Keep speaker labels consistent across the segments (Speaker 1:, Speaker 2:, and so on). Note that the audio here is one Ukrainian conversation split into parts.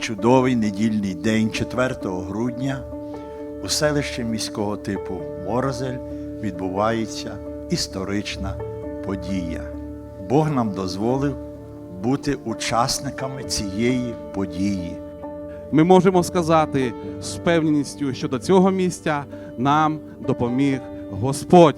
Speaker 1: чудовий недільний день 4 грудня у селищі міського типу Ворзель відбувається історична подія. Бог нам дозволив бути учасниками цієї події.
Speaker 2: Ми можемо сказати з впевненістю, що до цього місця нам допоміг Господь.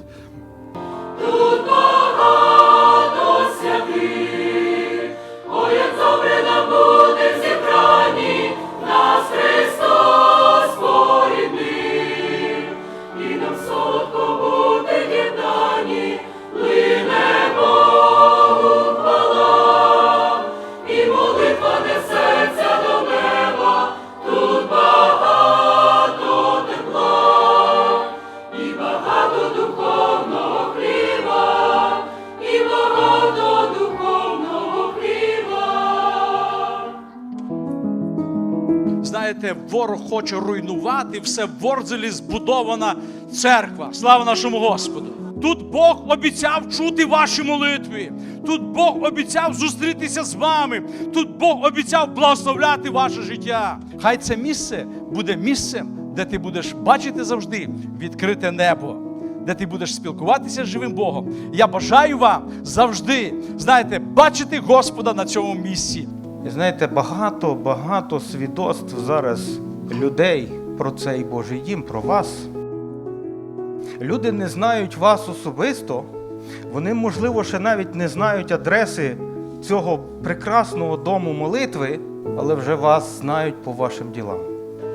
Speaker 3: Знаєте, ворог хоче руйнувати все в Ворзелі збудована церква. Слава нашому Господу! Тут Бог обіцяв чути ваші молитви. Тут Бог обіцяв зустрітися з вами. Тут Бог обіцяв благословляти ваше життя. Хай це місце буде місцем, де ти будеш бачити завжди відкрите небо, де ти будеш спілкуватися з живим Богом. Я бажаю вам завжди, знаєте, бачити Господа на цьому місці.
Speaker 4: І знаєте, багато, багато свідоцтв зараз людей про цей Божий дім, про вас. Люди не знають вас особисто, вони, можливо, ще навіть не знають адреси цього прекрасного дому молитви, але вже вас знають по вашим ділам.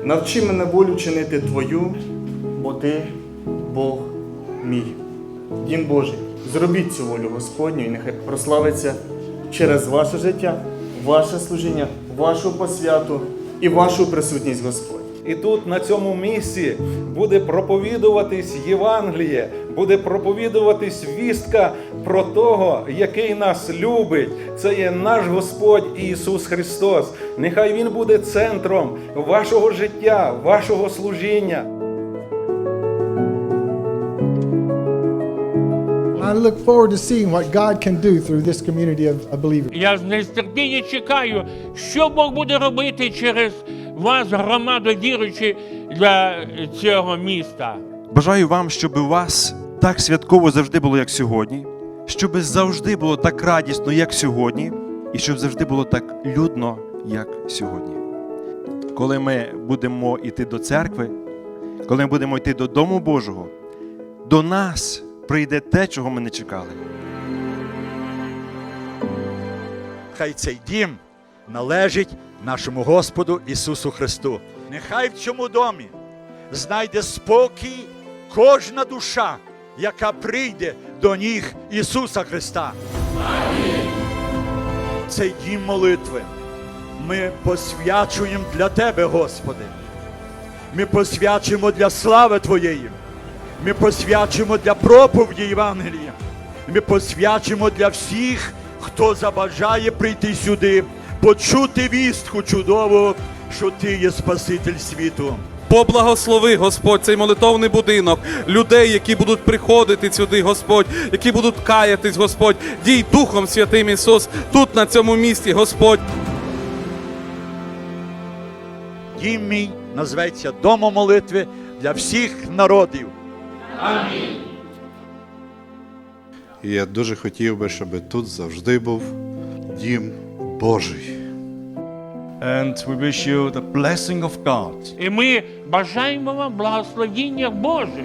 Speaker 5: Навчи мене волю чинити Твою, бо Ти Бог мій. Дім Божий, зробіть цю волю Господню і нехай прославиться через ваше життя, ваше служіння, вашу посвяту і вашу присутність Господь.
Speaker 6: І тут, на цьому місці, буде проповідуватись Євангеліє, буде проповідуватись вістка про того, який нас любить. Це є наш Господь Ісус Христос. Нехай Він буде центром вашого життя, вашого служіння.
Speaker 7: I look forward to seeing what God can do through this community of, believers.
Speaker 8: Я з нетерпіння чекаю, що Бог буде робити через вас, громаду віруючи для цього міста.
Speaker 9: Бажаю вам, щоб у вас так святково завжди було, як сьогодні, щоб завжди було так радісно, як сьогодні, і щоб завжди було так людно, як сьогодні. Коли ми будемо йти до церкви, коли ми будемо йти до Дому Божого, до нас прийде те, чого ми не чекали.
Speaker 1: Хай цей дім належить нашому Господу Ісусу Христу. Нехай в цьому домі знайде спокій кожна душа, яка прийде до ніг Ісуса Христа. Цей дім молитви ми посвячуємо для Тебе, Господи. Ми посвячуємо для слави Твоєї. Ми посвячуємо для проповіді Євангелія. Ми посвячуємо для всіх, хто забажає прийти сюди, почути вістку чудову, що Ти є Спаситель світу.
Speaker 2: Поблагослови, Господь, цей молитовний будинок, людей, які будуть приходити сюди, Господь, які будуть каятись, Господь. Дій Духом Святим Ісус, тут на цьому місці, Господь.
Speaker 1: Дім мій назветься Домом молитви для всіх народів.
Speaker 10: І я дуже хотів би, щоб тут завжди був дім Божий.
Speaker 6: And we wish you the blessing of God.
Speaker 8: І ми бажаємо вам благословіння Боже.